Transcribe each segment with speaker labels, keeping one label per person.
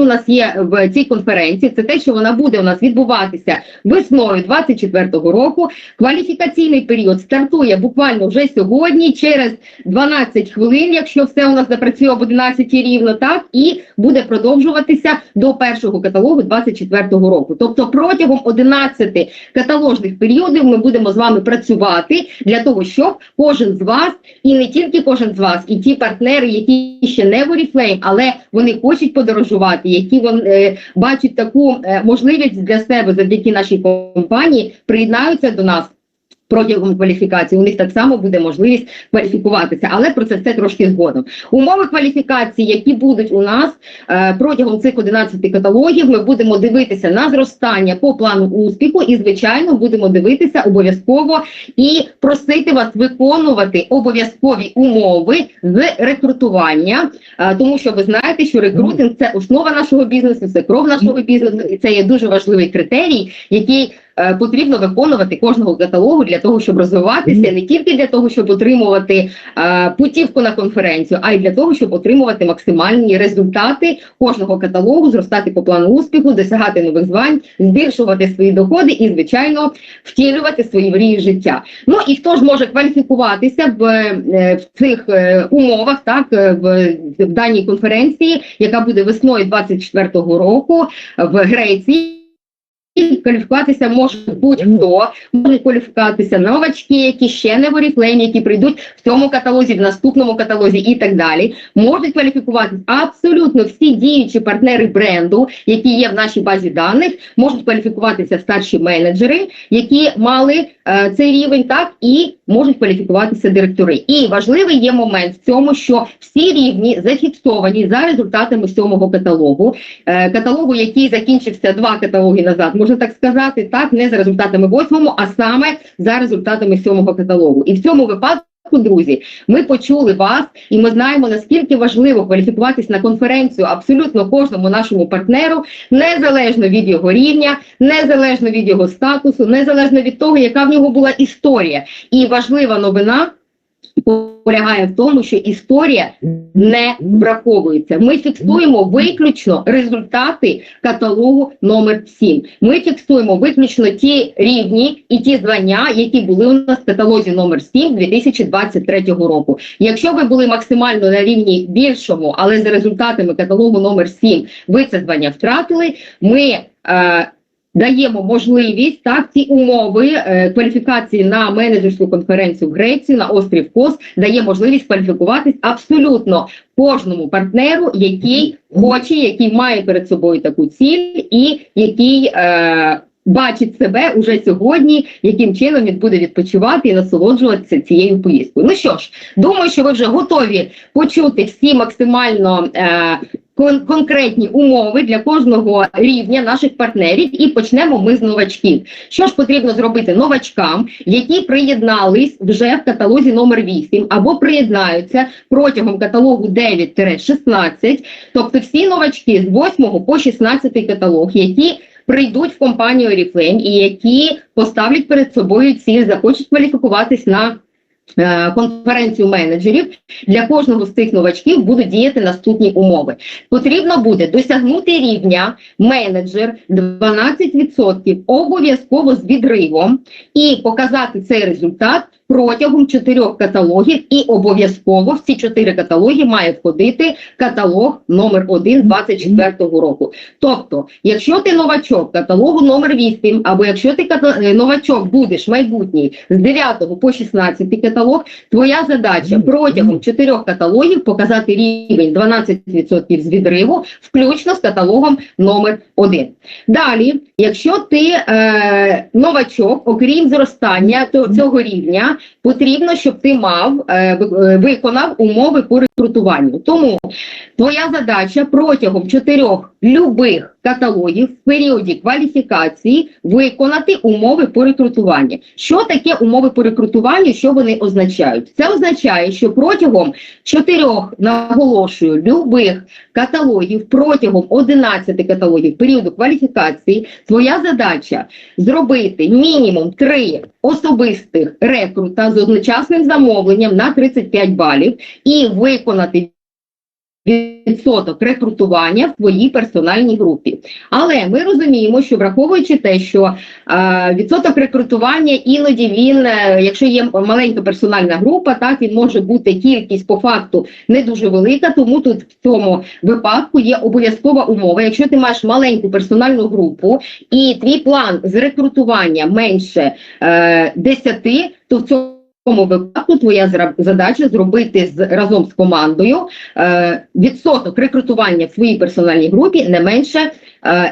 Speaker 1: у нас є в цій конференції, це те, що вона буде у нас відбуватися весною 24-го року. Кваліфікаційний період стартує буквально вже сьогодні, через 12 хвилин, якщо все у нас запрацює об 11 рівно, так і буде продовжуватися до першого каталогу 24-го року. Тобто протягом 11 каталожних періодів ми будемо з вами працювати для того, щоб кожен з вас, і не тільки кожен з вас, і ті партнери, які ще не в Oriflame, але вони хочуть подорожувати, які вони е, бачать таку е, можливість для себе завдяки нашій компанії, приєднаються до нас. Протягом кваліфікації у них так само буде можливість кваліфікуватися, але про це все трошки згодом. Умови кваліфікації, які будуть у нас е, протягом цих 11 каталогів, ми будемо дивитися на зростання по плану успіху, і звичайно будемо дивитися обов'язково і просити вас виконувати обов'язкові умови з рекрутування, е, тому що ви знаєте, що рекрутинг це основа нашого бізнесу, це кров нашого бізнесу, і це є дуже важливий критерій, який потрібно виконувати кожного каталогу для того, щоб розвиватися, не тільки для того, щоб отримувати е, путівку на конференцію, а й для того, щоб отримувати максимальні результати кожного каталогу, зростати по плану успіху, досягати нових звань, збільшувати свої доходи і, звичайно, втілювати свої мрії життя. Ну і хто ж може кваліфікуватися в, е, в цих е, умовах, так е, в, в даній конференції, яка буде весною 24-го року в Греції. Кваліфікуватися може будь-хто, можуть кваліфікуватися новачки, які ще не в Oriflame, які прийдуть в цьому каталозі, в наступному каталозі і так далі. Можуть кваліфікуватися абсолютно всі діючі партнери бренду, які є в нашій базі даних, можуть кваліфікуватися старші менеджери, які мали цей рівень, так і можуть кваліфікуватися директори. І важливий є момент в цьому, що всі рівні зафіксовані за результатами сьомого каталогу, е, каталогу, який закінчився два каталоги назад, можна так сказати, так не за результатами восьмому, а саме за результатами сьомого каталогу. І в цьому випадку. Друзі, ми почули вас, і ми знаємо наскільки важливо кваліфікуватись на конференцію абсолютно кожному нашому партнеру, незалежно від його рівня, незалежно від його статусу, незалежно від того, яка в нього була історія. І важлива новина полягає в тому, що історія не враховується. Ми фіксуємо виключно результати каталогу номер 7. Ми фіксуємо виключно ті рівні і ті звання, які були у нас в каталозі номер 7 2023 року. Якщо ви були максимально на рівні більшому, але за результатами каталогу номер 7 ви це звання втратили, ми е, Даємо можливість так ці умови е, кваліфікації на менеджерську конференцію в Греції на острів Кос дає можливість кваліфікуватись абсолютно кожному партнеру, який хоче, який має перед собою таку ціль, і який е, бачить себе уже сьогодні, яким чином він буде відпочивати і насолоджуватися цією поїздкою. Ну що ж, думаю, що ви вже готові почути всі максимально. Е, кон конкретні умови для кожного рівня наших партнерів, і почнемо ми з новачків. Що ж потрібно зробити новачкам, які приєднались вже в каталозі номер 8 або приєднаються протягом каталогу 9-16, тобто всі новачки з 8 по 16 каталог, які прийдуть в компанію Oriflame і які поставлять перед собою ціль, захочуть кваліфікуватись на конференцію менеджерів для кожного з цих новачків будуть діяти наступні умови. Потрібно буде досягнути рівня менеджер 12% обов'язково з відривом і показати цей результат протягом чотирьох каталогів, і обов'язково в ці чотири каталоги має входити каталог номер 1 24 року. Тобто, якщо ти новачок каталогу номер 8, або якщо ти новачок будеш майбутній з 9 по 16 каталог, твоя задача протягом чотирьох каталогів показати рівень 12% з відриву, включно з каталогом номер 1. Далі, якщо ти е, новачок, окрім зростання то, цього рівня, потрібно, щоб ти мав е, виконав умови по рекрутуванню. Тому твоя задача протягом чотирьох любих каталогів в періоді кваліфікації виконати умови по рекрутуванню. Що таке умови по рекрутуванню? Що вони означають? Це означає, що протягом чотирьох наголошую любих каталогів, протягом 11 каталогів періоду кваліфікації, твоя задача зробити мінімум три особистих рекрута з одночасним замовленням на 35 балів і виконати відсоток рекрутування в твоїй персональній групі. Але ми розуміємо, що враховуючи те, що е, відсоток рекрутування іноді він, е, якщо є маленька персональна група, так він може бути кількість по факту не дуже велика, тому тут в цьому випадку є обов'язкова умова. Якщо ти маєш маленьку персональну групу і твій план з рекрутування менше е, 10, то в цьому в цьому випадку твоя задача зробити з разом з командою е, відсоток рекрутування в своїй персональній групі не менше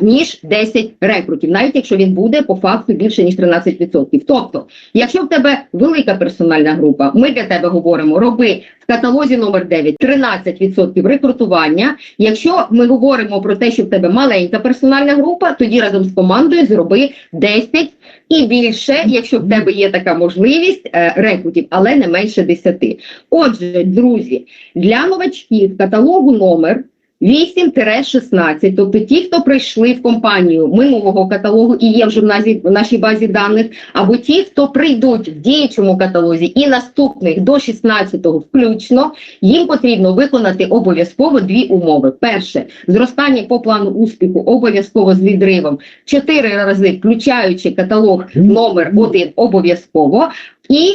Speaker 1: ніж 10 рекрутів, навіть якщо він буде по факту більше ніж 13%. Тобто, якщо в тебе велика персональна група, ми для тебе говоримо, роби в каталозі номер 9 13% рекрутування. Якщо ми говоримо про те, що в тебе маленька персональна група, тоді разом з командою зроби 10 і більше, якщо в тебе є така можливість е, рекрутів, але не менше 10. Отже, друзі, для новачків каталогу номер 8-16, тобто ті, хто прийшли в компанію минулого каталогу і є вже в назі- в нашій базі даних, або ті, хто прийдуть в діючому каталозі і наступних до 16-го включно, їм потрібно виконати обов'язково дві умови. Перше, зростання по плану успіху обов'язково з відривом 4 рази, включаючи каталог номер 1 обов'язково, і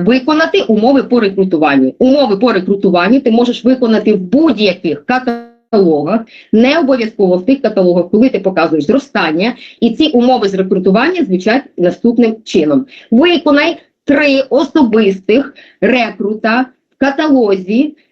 Speaker 1: виконати умови по рекрутуванню. Умови по рекрутуванню ти можеш виконати в будь-яких каталогах, не обов'язково в тих каталогах, коли ти показуєш зростання, і ці умови з рекрутування звучать наступним чином. Виконай три особистих рекрута в каталозі е,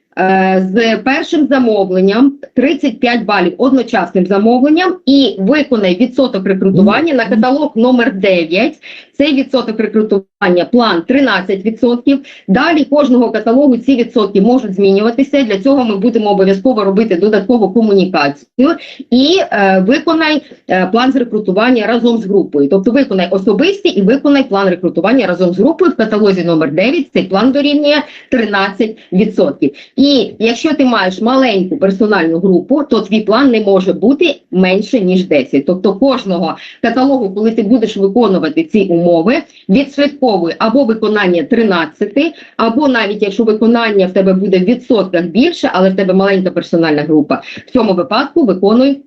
Speaker 1: з першим замовленням 35 балів одночасним замовленням і виконай відсоток рекрутування на каталог номер 9. Цей відсоток рекрутування план 13%. Далі кожного каталогу ці відсотки можуть змінюватися. Для цього ми будемо обов'язково робити додаткову комунікацію і е, виконай е, план з рекрутування разом з групою. Тобто виконай особисті і виконай план рекрутування разом з групою в каталозі номер 9. Цей план дорівнює 13%. І якщо ти маєш маленьку персональну групу, то твій план не може бути менше ніж 10. Тобто кожного каталогу, коли ти будеш виконувати ці умови, відсвятковує або виконання 13, або навіть якщо виконання в тебе буде в відсотках більше, але в тебе маленька персональна група, в цьому випадку виконуй.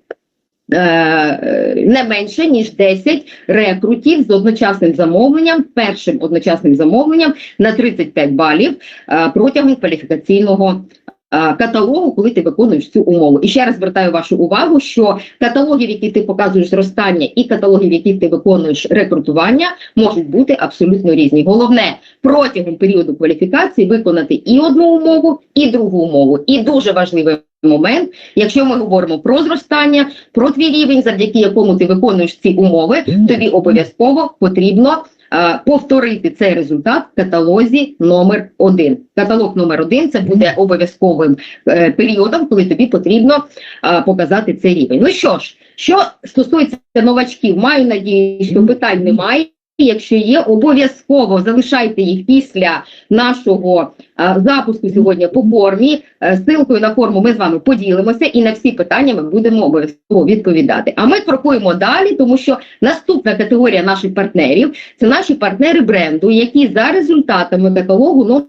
Speaker 1: Е, Не менше ніж 10 рекрутів з одночасним замовленням, першим одночасним замовленням на 35 балів е, протягом кваліфікаційного каталогу, коли ти виконуєш цю умову. І ще раз звертаю вашу увагу, що каталоги, в яких ти показуєш зростання, і каталоги, в яких ти виконуєш рекрутування, можуть бути абсолютно різні. Головне протягом періоду кваліфікації виконати і одну умову, і другу умову. І дуже важливий момент, якщо ми говоримо про зростання, про твій рівень, завдяки якому ти виконуєш ці умови, тобі обов'язково потрібно е, повторити цей результат в каталозі номер 1 Каталог номер 1 це буде обов'язковим е, періодом, коли тобі потрібно е, показати цей рівень. Ну що ж, що стосується новачків, маю надію, що питань немає. Якщо є, обов'язково залишайте їх після нашого е, запуску сьогодні по формі. Силкою на форму ми з вами поділимося і на всі питання ми будемо обов'язково відповідати. А ми крокуємо далі, тому що наступна категорія наших партнерів це наші партнери бренду, які за результатами каталогу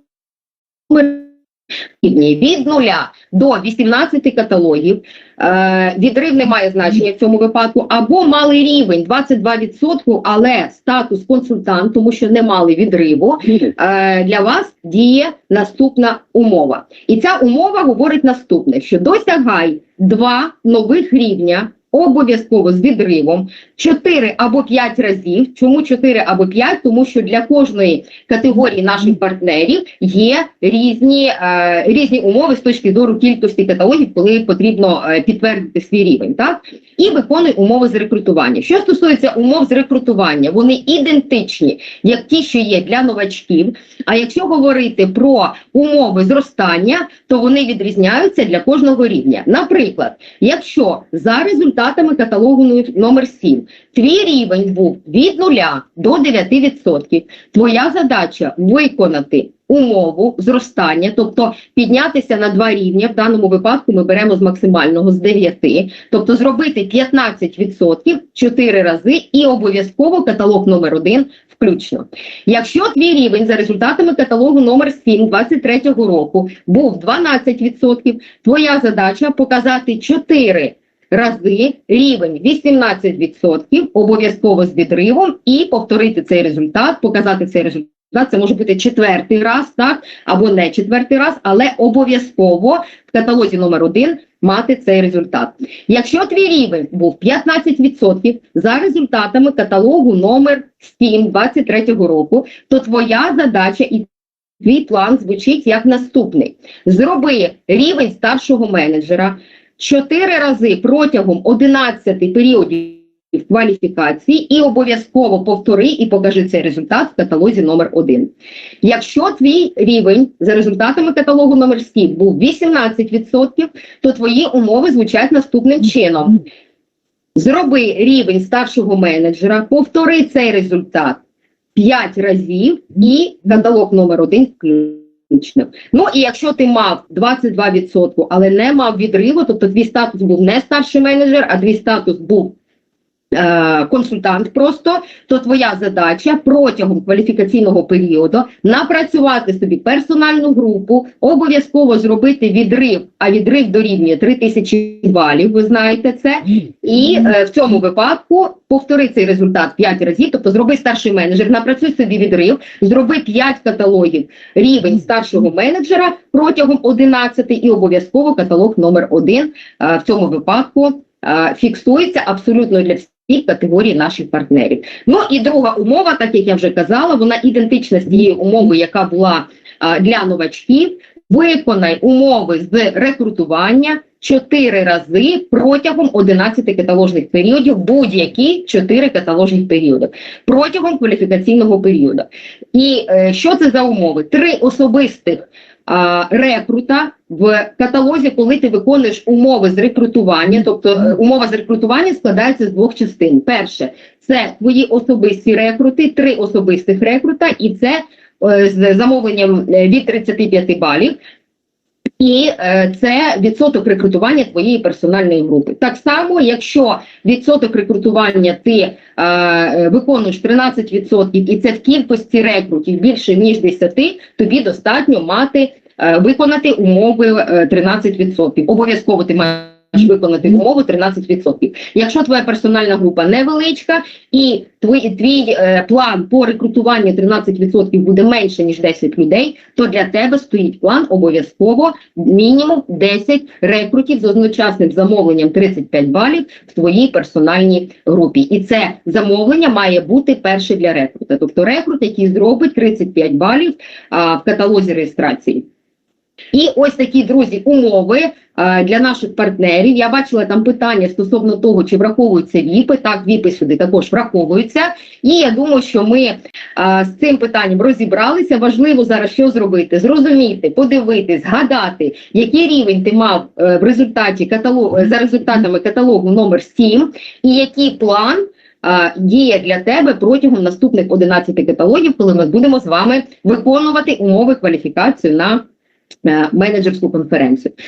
Speaker 1: номер від 0 до 18 каталогів. Е, відрив не має значення в цьому випадку, або мали рівень 22%, але статус консультант, тому що не мали відриву. Е, для вас діє наступна умова. І ця умова говорить наступне: що досягай два нових рівня. Обов'язково з відривом 4 або 5 разів. Чому 4 або 5? Тому що для кожної категорії наших партнерів є різні, е, різні умови з точки зору кількості каталогів, коли потрібно е, підтвердити свій рівень. Так? І виконуй умови з рекрутування. Що стосується умов з рекрутування, вони ідентичні, як ті, що є для новачків. А якщо говорити про умови зростання, то вони відрізняються для кожного рівня. Наприклад, якщо за результатами результатами каталогу номер 7. Твій рівень був від 0 до 9%. Твоя задача виконати умову зростання, тобто піднятися на два рівні. В даному випадку ми беремо з максимального з 9, тобто зробити 15% 4 рази і обов'язково каталог номер 1 включно. Якщо твій рівень за результатами каталогу номер 7 23 року був 12%, твоя задача показати 4 рази рівень 18% обов'язково з відривом і повторити цей результат, показати цей результат. Це може бути четвертий раз, так, або не четвертий раз, але обов'язково в каталозі номер 1 мати цей результат. Якщо твій рівень був 15% за результатами каталогу номер 7 23 року, то твоя задача і твій план звучить як наступний: зроби рівень старшого менеджера 4 рази протягом 11 періодів кваліфікації і обов'язково повтори і покажи цей результат в каталозі номер 1. Якщо твій рівень за результатами каталогу номер 7 був 18%, то твої умови звучать наступним чином. Зроби рівень старшого менеджера, повтори цей результат 5 разів і каталог номер 1 включно. Ну і якщо ти мав 22%, але не мав відриву, тобто твій статус був не старший менеджер, а твій статус був консультант просто, то твоя задача протягом кваліфікаційного періоду напрацювати собі персональну групу, обов'язково зробити відрив, а відрив дорівнює 3000 балів, ви знаєте це. І е, в цьому випадку повтори цей результат 5 разів, тобто зроби старший менеджер, напрацюй собі відрив, зроби 5 каталогів рівень старшого менеджера протягом 11 і обов'язково каталог номер 1 е, в цьому випадку е, фіксується абсолютно для всіх категорій наших партнерів. Ну і друга умова, так як я вже казала, вона ідентична з тією умовою, яка була е, для новачків. Виконай умови з рекрутування 4 рази протягом 11 каталожних періодів, будь-які 4 каталожних періоди протягом кваліфікаційного періоду. І е, що це за умови? Три особистих а, рекрута в каталозі, коли ти виконуєш умови з рекрутування, тобто е, умова з рекрутування складається з двох частин. Перше, це твої особисті рекрути, три особистих рекрута, і це е, з замовленням е, від 35 балів. І е, це відсоток рекрутування твоєї персональної групи. Так само, якщо відсоток рекрутування ти е, е, виконуєш 13% і це в кількості рекрутів більше ніж 10, тобі достатньо мати е, виконати умови е, 13%. Обов'язково ти маєш виконати умову 13%. Якщо твоя персональна група невеличка і твій, твій е, план по рекрутуванню 13% буде менше ніж 10 людей, то для тебе стоїть план обов'язково мінімум 10 рекрутів з одночасним замовленням 35 балів в твоїй персональній групі. І це замовлення має бути перше для рекрута. Тобто рекрут, який зробить 35 балів а, в каталозі реєстрації. І ось такі друзі умови е, для наших партнерів. Я бачила там питання стосовно того, чи враховуються ВІПи. Так, ВІПи сюди також враховуються. І я думаю, що ми е, з цим питанням розібралися. Важливо зараз що зробити: зрозуміти, подивитись, згадати, який рівень ти мав е, в результаті каталогу за результатами каталогу номер 7 і який план. Діє для тебе протягом наступних 11 каталогів, коли ми будемо з вами виконувати умови кваліфікації на менеджерську конференцію.